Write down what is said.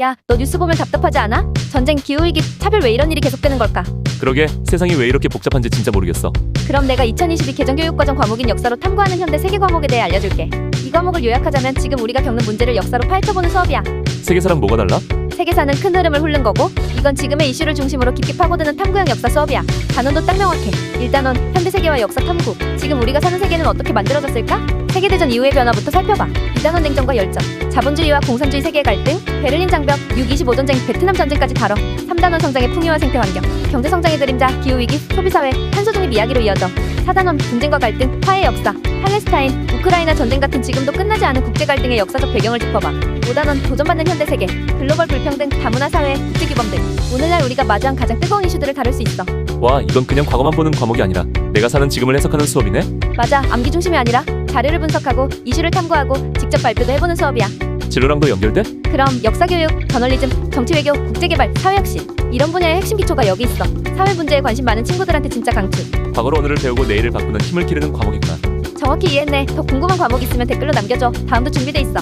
야, 너 뉴스 보면 답답하지 않아? 전쟁, 기후위기, 차별 왜 이런 일이 계속되는 걸까? 그러게 세상이 왜 이렇게 복잡한지 진짜 모르겠어. 그럼 내가 2022 개정교육과정 과목인 역사로 탐구하는 현대 세계 과목에 대해 알려줄게. 이 과목을 요약하자면 지금 우리가 겪는 문제를 역사로 파헤쳐보는 수업이야. 세계사랑 뭐가 달라? 세계사는 큰 흐름을 훑는 거고 이건 지금의 이슈를 중심으로 깊이 파고드는 탐구형 역사 수업이야. 단원도 딱 명확해. 1단원 현대 세계와 역사 탐구. 지금 우리가 사는 세계는 어떻게 만들어졌을까? 세계대전 이후의 변화부터 살펴봐. 2단원 냉전과 열전, 자본주의와 공산주의 세계의 갈등, 베를린 장벽, 6.25 전쟁, 베트남 전쟁까지 다뤄. 3단원 성장의 풍요와 생태 환경, 경제 성장의 그림자, 기후 위기, 소비 사회, 탄소 중립 이야기로 이어져. 4단원 분쟁과 갈등, 화해 역사, 팔레스타인, 우크라이나 전쟁 같은 지금도 끝나지 않은 국제 갈등의 역사적 배경을 짚어봐. 5단원 도전받는 현대 세계, 글로벌 불평등, 다문화 사회, 국제 규범 등 오늘날 우리가 마주한 가장 뜨거운 이슈들을 다룰 수 있어. 와 이건 그냥 과거만 보는 과목이 아니라 내가 사는 지금을 해석하는 수업이네. 맞아, 암기 중심이 아니라 자료를 분석하고 이슈를 탐구하고 직접 발표도 해보는 수업이야. 진로랑도 연결돼? 그럼 역사교육, 저널리즘, 정치외교, 국제개발, 사회혁신 이런 분야의 핵심 기초가 여기 있어. 사회 문제에 관심 많은 친구들한테 진짜 강추. 과거로 오늘을 배우고 내일을 바꾸는 힘을 기르는 과목이구나. 정확히 이해했네. 더 궁금한 과목 있으면 댓글로 남겨줘. 다음도 준비돼 있어.